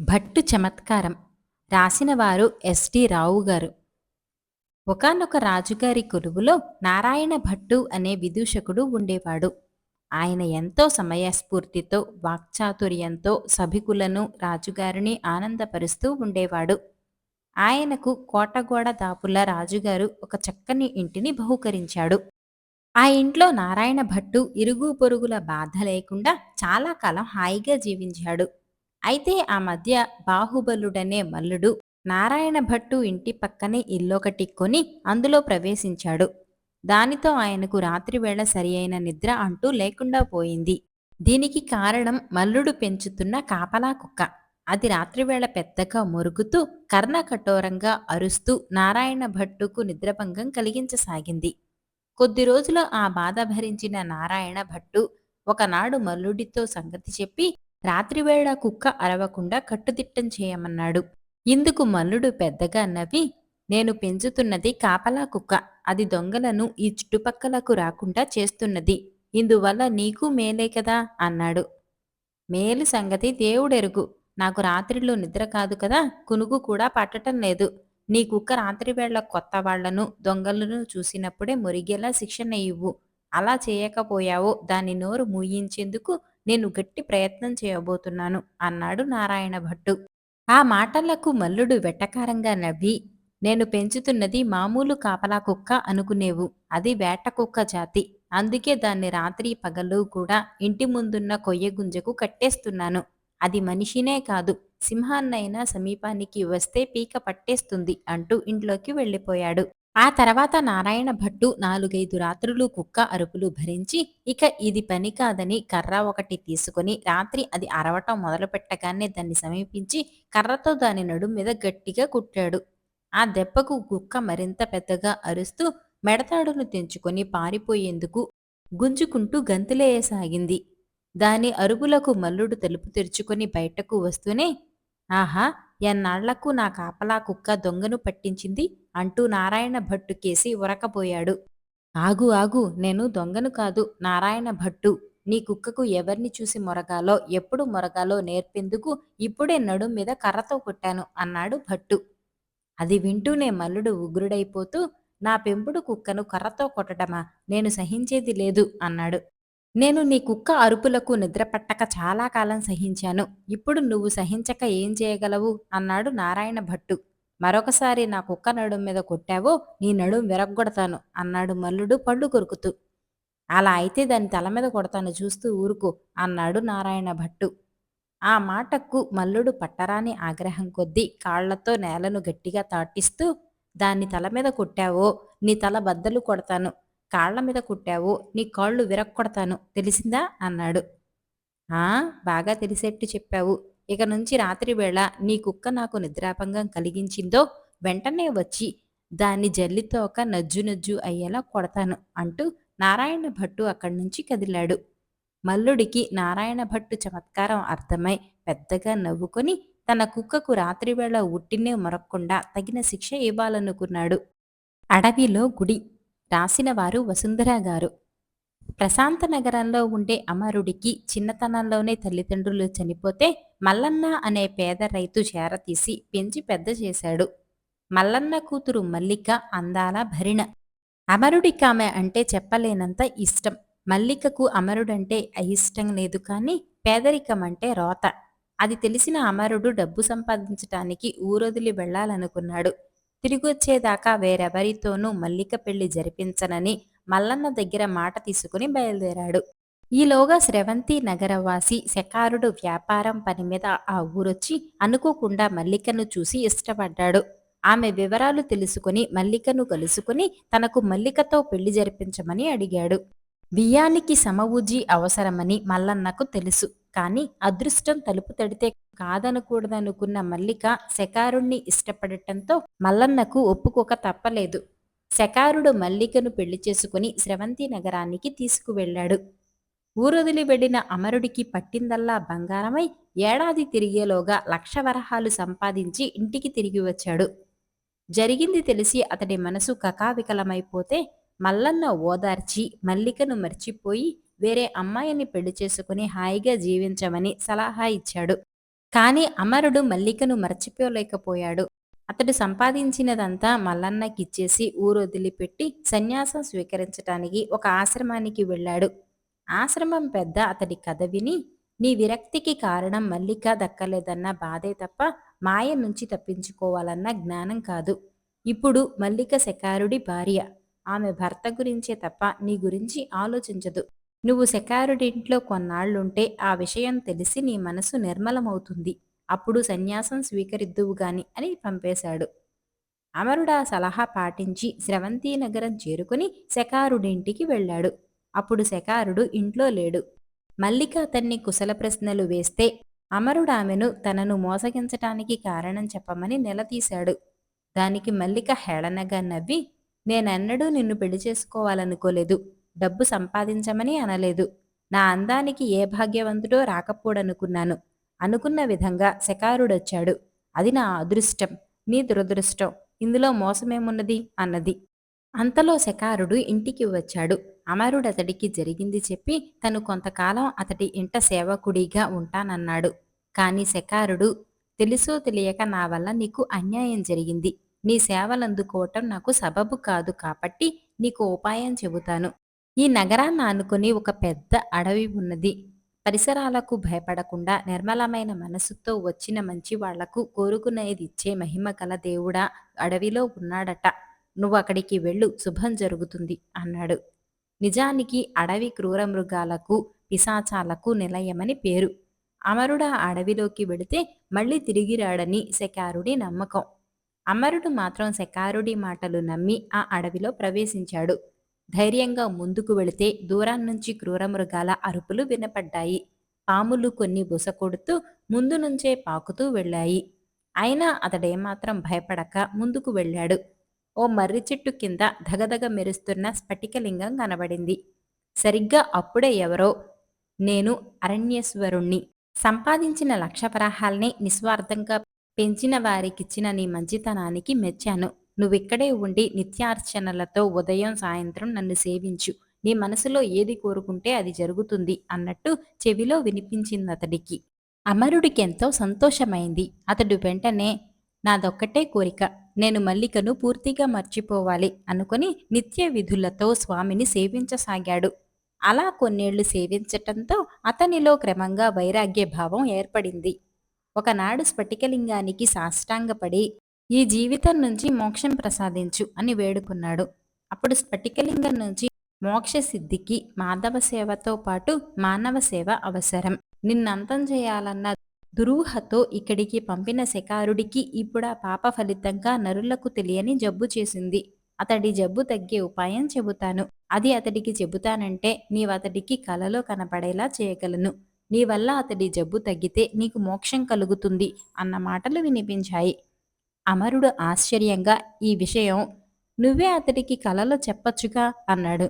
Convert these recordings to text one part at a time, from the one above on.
భట్టు చమత్కారం. రాసినవారు ఎస్టి రావు గారు. ఒకనొక రాజుగారి కొలువులో నారాయణ భట్టు అనే విదూషకుడు ఉండేవాడు. ఆయన ఎంతో సమయస్ఫూర్తితో వాక్చాతుర్యంతో సభికులను రాజుగారిని ఆనందపరుస్తూ ఉండేవాడు. ఆయనకు కోటగోడ దాపుల రాజుగారు ఒక చక్కని ఇంటిని బహుకరించాడు. ఆ ఇంట్లో నారాయణ భట్టు ఇరుగు పొరుగుల బాధ లేకుండా చాలా కాలం హాయిగా జీవించాడు. అయితే ఆ మధ్య బాహుబలుడనే మల్లుడు నారాయణ భట్టు ఇంటి పక్కనే ఇల్లొకటి కొని అందులో ప్రవేశించాడు. దానితో ఆయనకు రాత్రివేళ సరియైన నిద్ర అంటూ లేకుండా పోయింది. దీనికి కారణం మల్లుడు పెంచుతున్న కాపలా కుక్క. అది రాత్రివేళ పెద్దగా మురుగుతూ కర్ణకఠోరంగా అరుస్తూ నారాయణ భట్టుకు నిద్రభంగం కలిగించసాగింది. కొద్ది రోజులు ఆ బాధ భరించిన నారాయణ భట్టు ఒకనాడు మల్లుడితో సంగతి చెప్పి రాత్రివేళ కుక్క అరవకుండా కట్టుదిట్టం చేయమన్నాడు. ఇందుకు మల్లుడు పెద్దగా నవ్వి నేను పెంచుతున్నది కాపలా కుక్క. అది దొంగలను ఈ చుట్టుపక్కలకు రాకుండా చేస్తున్నది. ఇందువల్ల నీకు మేలే కదా అన్నాడు. మేలు సంగతి దేవుడెరుగు. నాకు రాత్రిలో నిద్ర కాదు కదా. కునుగు కూడా పట్టటం లేదు. నీ కుక్క రాత్రివేళ కొత్త వాళ్ళను దొంగలను చూసినప్పుడే మురిగేలా శిక్షణ ఇవ్వు. అలా చేయకపోయావో. దాని నోరు మూయించేందుకు నేను గట్టి ప్రయత్నం చేయబోతున్నాను అన్నాడు నారాయణ భట్టు. ఆ మాటలకు మల్లుడు వెటకారంగా నవ్వి నేను పెంచుతున్నది మామూలు కాపలా కుక్క అనుకునేవు అది వేట కుక్క జాతి. అందుకే దాన్ని రాత్రి పగలు కూడా ఇంటి ముందున్న కొయ్య గుంజకు కట్టేస్తున్నాను. అది మనిషినే కాదు సింహాన్నైనా సమీపానికి వస్తే పీక పట్టేస్తుంది అంటూ ఇంట్లోకి వెళ్ళిపోయాడు. ఆ తర్వాత నారాయణ భట్టు నాలుగైదు రాత్రులు కుక్క అరుపులు భరించి ఇక ఇది పని కాదని కర్ర ఒకటి తీసుకుని రాత్రి అది అరవటం మొదలుపెట్టగానే దాన్ని సమీపించి కర్రతో దాని నడుం మీద గట్టిగా కుట్టాడు. ఆ దెబ్బకు కుక్క మరింత పెద్దగా అరుస్తూ మెడతాడును తెంచుకొని పారిపోయేందుకు గుంజుకుంటూ గంతులేయసాగింది. దాని అరుగులకు మల్లుడు తలుపు తెరుచుకొని బయటకు వస్తూనే ఆహా! ఎన్నాళ్ళకు నా కాపలా కుక్క దొంగను పట్టించింది అంటూ నారాయణ భట్టు కేసి ఉరకపోయాడు ఆగు ఆగు నేను దొంగను కాదు నారాయణ భట్టు. నీ కుక్కకు ఎవరిని చూసి మొరగాలో ఎప్పుడు మొరగాలో నేర్పేందుకు ఇప్పుడే నడుం మీద కర్రతో కొట్టాను అన్నాడు భట్టు. అది వింటూనే మల్లుడు ఉగ్రుడైపోతూ నా పెంపుడు కుక్కను కర్రతో కొట్టడమా? నేను సహించేది లేదు అన్నాడు. నేను నీ కుక్క అరుపులకు నిద్రపట్టక చాలా కాలం సహించాను. ఇప్పుడు నువ్వు సహించక ఏం చేయగలవు? అన్నాడు నారాయణ భట్టు. మరొకసారి నా కుక్క నడుం మీద కొట్టావో నీ నడుం విరగ్గొడతాను అన్నాడు మల్లుడు పళ్ళు కొరుకుతూ. అలా అయితే దాని తల మీద కొడతాను చూస్తూ ఊరుకో అన్నాడు నారాయణ భట్టు. ఆ మాటకు మల్లుడు పట్టరాని ఆగ్రహం కొద్దీ కాళ్ళతో నేలను గట్టిగా తాటిస్తూ దాన్ని తల మీద కొట్టావో నీ తల బద్దలు కొడతాను కాళ్ళ మీద కుట్టావు నీ కాళ్ళు విరక్కొడతాను తెలిసిందా? అన్నాడు. ఆ బాగా తెలిసేట్టు చెప్పావు. ఇక నుంచి రాత్రి వేళ నీ కుక్క నాకు నిద్రాభంగం కలిగించిందో వెంటనే వచ్చి దాన్ని జల్లితోక నజ్జు నజ్జు అయ్యేలా కొడతాను అంటూ నారాయణ భట్టు అక్కడి నుంచి కదిలాడు. మల్లుడికి నారాయణ భట్టు చమత్కారం అర్థమై పెద్దగా నవ్వుకొని తన కుక్కకు రాత్రివేళ ఉట్టినే మొరక్కుండా తగిన శిక్ష ఇవ్వాలనుకున్నాడు. అడవిలో గుడి రాసినవారు వసుంధర గారు. ప్రశాంత నగరంలో ఉండే అమరుడికి చిన్నతనంలోనే తల్లిదండ్రులు చనిపోతే మల్లన్న అనే పేద రైతు చేరతీసి పెంచి పెద్ద చేశాడు. మల్లన్న కూతురు మల్లిక అందాల భరిణ. అమరుడికామె అంటే చెప్పలేనంత ఇష్టం. మల్లికకు అమరుడంటే అయిష్టం లేదు కానీ పేదరికం అంటే రోత. అది తెలిసిన అమరుడు డబ్బు సంపాదించటానికి ఊరొదిలి వెళ్ళాలనుకున్నాడు తిరిగొచ్చేదాకా వేరెవరితోనూ మల్లిక పెళ్ళి జరిపించనని మల్లన్న దగ్గర మాట తీసుకుని బయలుదేరాడు. ఈలోగా స్రవంతి నగరవాసి శకారుడు వ్యాపారం పని మీద ఆ ఊరొచ్చి అనుకోకుండా మల్లికను చూసి ఇష్టపడ్డాడు. ఆమె వివరాలు తెలుసుకుని మల్లికను కలుసుకుని తనకు మల్లికతో పెళ్ళి జరిపించమని అడిగాడు. బియ్యానికి సమవుజీ అవసరమని మల్లన్నకు తెలుసు. కానీ అదృష్టం తలుపు తడితే కాదనకూడదనుకున్న మల్లిక శకారుణ్ణి ఇష్టపడటంతో మల్లన్నకు ఒప్పుకోక తప్పలేదు. శకారుడు మల్లికను పెళ్ళి చేసుకుని స్రవంతి నగరానికి తీసుకువెళ్ళాడు ఊరొదిలి వెళ్ళిన అమరుడికి పట్టిందల్లా బంగారమై ఏడాది తిరిగేలోగా లక్ష వరహాలు సంపాదించి ఇంటికి తిరిగి వచ్చాడు. జరిగింది తెలిసి అతడి మనసు కకావికలమైపోతే మల్లన్న ఓదార్చి మల్లికను మర్చిపోయి వేరే అమ్మాయిని పెళ్ళి చేసుకుని హాయిగా జీవించమని సలహా ఇచ్చాడు. కాని అమరుడు మల్లికను మర్చిపోలేకపోయాడు. అతడు సంపాదించినదంతా మల్లన్నకిచ్చేసి ఊరొదిలిపెట్టి సన్యాసం స్వీకరించటానికి ఒక ఆశ్రమానికి వెళ్ళాడు. ఆశ్రమం పెద్ద అతడి కథ విని నీ విరక్తికి కారణం మల్లిక దక్కలేదన్న బాధే తప్ప మాయ నుంచి తప్పించుకోవాలన్న జ్ఞానం కాదు. ఇప్పుడు మల్లిక శకారుడి భార్య. ఆమె భర్త గురించే తప్ప నీ గురించి ఆలోచించదు. నువ్వు శకారుడింట్లో కొన్నాళ్ళుంటే ఆ విషయం తెలిసి నీ మనసు నిర్మలమవుతుంది. అప్పుడు సన్యాసం స్వీకరిద్దువు గాని అని పంపేశాడు. అమరుడా సలహా పాటించి స్రవంతి నగరం చేరుకుని శకారుడింటికి వెళ్ళాడు. అప్పుడు శకారుడు ఇంట్లో లేడు. మల్లిక అతన్ని కుశల ప్రశ్నలు వేస్తే అమరుడామెను తనను మోసగించటానికి కారణం చెప్పమని నిలదీశాడు. దానికి మల్లిక హేళనగా నవ్వి నేనెన్నడూ నిన్ను పెళ్ళి చేసుకోవాలనుకోలేదు. డబ్బు సంపాదించమని అనలేదు. నా అందానికి ఏ భాగ్యవంతుడో రాకపోడనుకున్నాను. అనుకున్న విధంగా శకారుడొచ్చాడు. అది నా అదృష్టం నీ దురదృష్టం. ఇందులో మోసమేమున్నది? అన్నది. అంతలో శకారుడు ఇంటికి వచ్చాడు. అమరుడతడికి జరిగింది చెప్పి తను కొంతకాలం అతడి ఇంట సేవకుడిగా ఉంటానన్నాడు. కాని శకారుడు తెలుసో తెలియక నా వల్ల నీకు అన్యాయం జరిగింది. నీ సేవలందుకోవటం నాకు సబబు కాదు కాబట్టి నీకు ఉపాయం చెబుతాను. ఈ నగరాన్ని ఆనుకుని ఒక పెద్ద అడవి ఉన్నది. పరిసరాలకు భయపడకుండా నిర్మలమైన మనసుతో వచ్చిన మంచి వాళ్ళకు కోరుకునేది ఇచ్చే మహిమ గల దేవుడా అడవిలో ఉన్నాడట. నువ్వు అక్కడికి వెళ్ళు శుభం జరుగుతుంది అన్నాడు. నిజానికి అడవి క్రూర మృగాలకు పిశాచాలకు నిలయమని పేరు. అమరుడు ఆ అడవిలోకి వెళితే మళ్ళీ తిరిగి రాడని శకారుడి నమ్మకం. అమరుడు మాత్రం శకారుడి మాటలు నమ్మి ఆ అడవిలో ప్రవేశించాడు. ధైర్యంగా ముందుకు వెళితే దూరం నుంచి క్రూరమృగాల అరుపులు వినపడ్డాయి. పాములు కొన్ని బుసకొడుతూ ముందు నుంచే పాకుతూ వెళ్ళాయి. అయినా అతడేమాత్రం భయపడక ముందుకు వెళ్ళాడు. ఓ మర్రి చెట్టు కింద ధగధగ మెరుస్తున్న స్ఫటికలింగం కనబడింది. సరిగ్గా అప్పుడే ఎవరో నేను అరణ్యేశ్వరుణ్ణి. సంపాదించిన లక్ష వరాహాల్ని నిస్వార్థంగా పెంచిన వారికిచ్చిన నీ మంచితనానికి మెచ్చాను. నువ్విక్కడే ఉండి నిత్యార్చనలతో ఉదయం సాయంత్రం నన్ను సేవించు. నీ మనసులో ఏది కోరుకుంటే అది జరుగుతుంది అన్నట్టు చెవిలో వినిపించిందతడికి. అమరుడికెంతో సంతోషమైంది. అతడు వెంటనే నాదొక్కటే కోరిక. నేను మల్లికను పూర్తిగా మర్చిపోవాలి అనుకుని నిత్య విధులతో స్వామిని సేవించసాగాడు. అలా కొన్నేళ్ళు సేవించటంతో అతనిలో క్రమంగా వైరాగ్య భావం ఏర్పడింది. ఒకనాడు స్ఫటికలింగానికి సాష్టాంగపడి ఈ జీవితం నుంచి మోక్షం ప్రసాదించు అని వేడుకున్నాడు. అప్పుడు స్ఫటికలింగం నుంచి మోక్ష సిద్ధికి మాధవ సేవతో పాటు మానవ సేవ అవసరం. నిన్నంతం చేయాలన్న దురూహతో ఇక్కడికి పంపిన శకారుడికి ఇప్పుడా పాప ఫలితంగా నరులకు తెలియని జబ్బు చేసింది. అతడి జబ్బు తగ్గే ఉపాయం చెబుతాను. అది అతడికి చెబుతానంటే నీవతడికి కలలో కనపడేలా చేయగలను. నీ వల్ల అతడి జబ్బు తగ్గితే నీకు మోక్షం కలుగుతుంది అన్న మాటలు వినిపించాయి. అమరుడు ఆశ్చర్యంగా ఈ విషయం నువ్వే అతడికి కలలో చెప్పచ్చుగా అన్నాడు.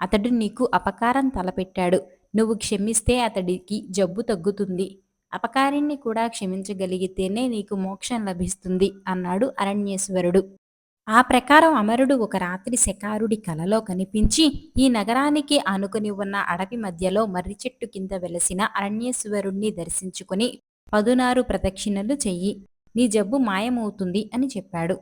అతడు నీకు అపకారం తలపెట్టాడు. నువ్వు క్షమిస్తే అతడికి జబ్బు తగ్గుతుంది. అపకారిణ్ణి కూడా క్షమించగలిగితేనే నీకు మోక్షం లభిస్తుంది అన్నాడు అరణ్యేశ్వరుడు. ఆ ప్రకారం అమరుడు ఒక రాత్రి శకారుడి కలలో కనిపించి ఈ నగరానికి ఆనుకుని ఉన్న అడవి మధ్యలో మర్రి చెట్టు కింద వెలసిన అరణ్యేశ్వరుణ్ణి దర్శించుకుని పదునారు ప్రదక్షిణలు చెయ్యి. నీ జబ్బు మాయమవుతుంది అని చెప్పాడు.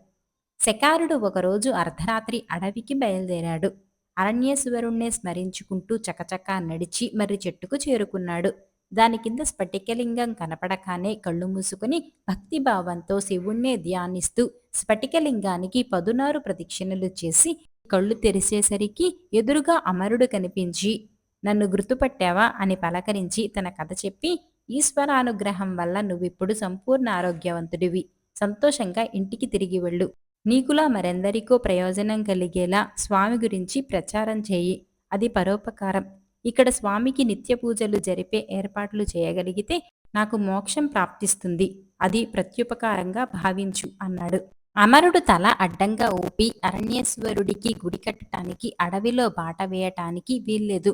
శకారుడు ఒకరోజు అర్ధరాత్రి అడవికి బయలుదేరాడు. అరణ్యేశ్వరుణ్ణే స్మరించుకుంటూ చకచకా నడిచి మర్రి చెట్టుకు చేరుకున్నాడు. దాని కింద స్ఫటికలింగం కనపడకానే కళ్ళు మూసుకుని భక్తిభావంతో శివుణ్ణే ధ్యానిస్తూ స్ఫటికలింగానికి పదునారు ప్రదక్షిణలు చేసి కళ్ళు తెరిచేసరికి ఎదురుగా అమరుడు కనిపించి నన్ను గుర్తుపట్టావా? అని పలకరించి తన కథ చెప్పి ఈశ్వరానుగ్రహం వల్ల నువ్విప్పుడు సంపూర్ణ ఆరోగ్యవంతుడివి. సంతోషంగా ఇంటికి తిరిగి వెళ్ళు. నీకులా మరెందరికో ప్రయోజనం కలిగేలా స్వామి గురించి ప్రచారం చేయి. అది పరోపకారం. ఇక్కడ స్వామికి నిత్య పూజలు జరిపే ఏర్పాట్లు చేయగలిగితే నాకు మోక్షం ప్రాప్తిస్తుంది. అది ప్రత్యుపకారంగా భావించు అన్నాడు. అమరుడు తల అడ్డంగా ఊపి అరణ్యేశ్వరుడికి గుడి కట్టడానికి అడవిలో బాట వేయటానికి వీల్లేదు.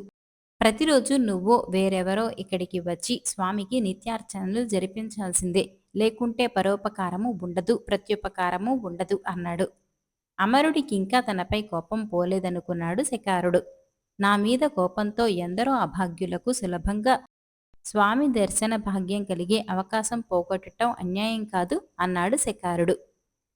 ప్రతిరోజు నువ్వు వేరెవరో ఇక్కడికి వచ్చి స్వామికి నిత్యార్చనలు జరిపించాల్సిందే. లేకుంటే పరోపకారము ఉండదు ప్రత్యుపకారము ఉండదు అన్నాడు. అమరుడికి ఇంకా తనపై కోపం పోలేదనుకున్నాడు శకారుడు. నా మీద కోపంతో ఎందరో అభాగ్యులకు సులభంగా స్వామి దర్శన భాగ్యం కలిగే అవకాశం పోగొట్టడం అన్యాయం కాదు అన్నాడు శకారుడు.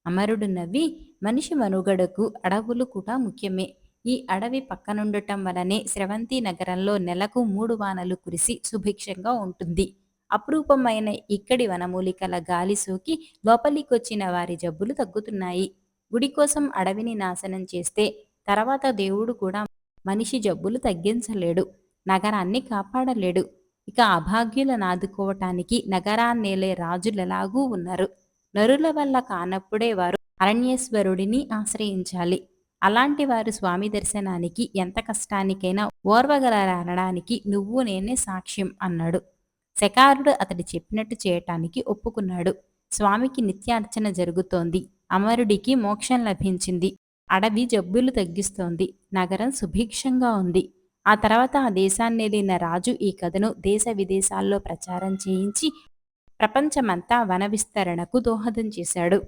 అమరుడు నవ్వి మనిషి మనుగడకు అడవులు కూడా ముఖ్యమే. ఈ అడవి పక్కనుండటం వలనే స్రవంతి నగరంలో నెలకు మూడు వానలు కురిసి సుభిక్షంగా ఉంటుంది. అపురూపమైన ఇక్కడి వనమూలికల గాలి సోకి లోపలికొచ్చిన వారి జబ్బులు తగ్గుతున్నాయి. గుడి కోసం అడవిని నాశనం చేస్తే తర్వాత దేవుడు కూడా మనిషి జబ్బులు తగ్గించలేడు. నగరాన్ని కాపాడలేడు. ఇక అభాగ్యులను ఆదుకోవటానికి నగరాన్నేలే రాజులలాగూ ఉన్నారు. నరుల వల్ల కానప్పుడే వారు అరణ్యేశ్వరుడిని ఆశ్రయించాలి. అలాంటి వారు స్వామి దర్శనానికి ఎంత కష్టానికైనా ఓర్వగలరనడానికి నువ్వు నేనే సాక్ష్యం అన్నాడు. శకారుడు అతడి చెప్పినట్టు చేయటానికి ఒప్పుకున్నాడు. స్వామికి నిత్యార్చన జరుగుతోంది. అమరుడికి మోక్షం లభించింది. అడవి జబ్బులు తగ్గిస్తోంది. నగరం సుభిక్షంగా ఉంది. ఆ తర్వాత ఆ దేశాన్నేలిన రాజు ఈ కథను దేశ విదేశాల్లో ప్రచారం చేయించి ప్రపంచమంతా వన విస్తరణకు దోహదం చేశాడు.